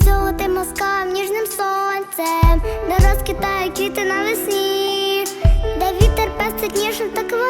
із золотим мозком, ніжним сонцем, де розкитають квіти навесні, де вітер пестить ніжно та квитне.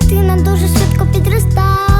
Дитина дуже швидко підростає.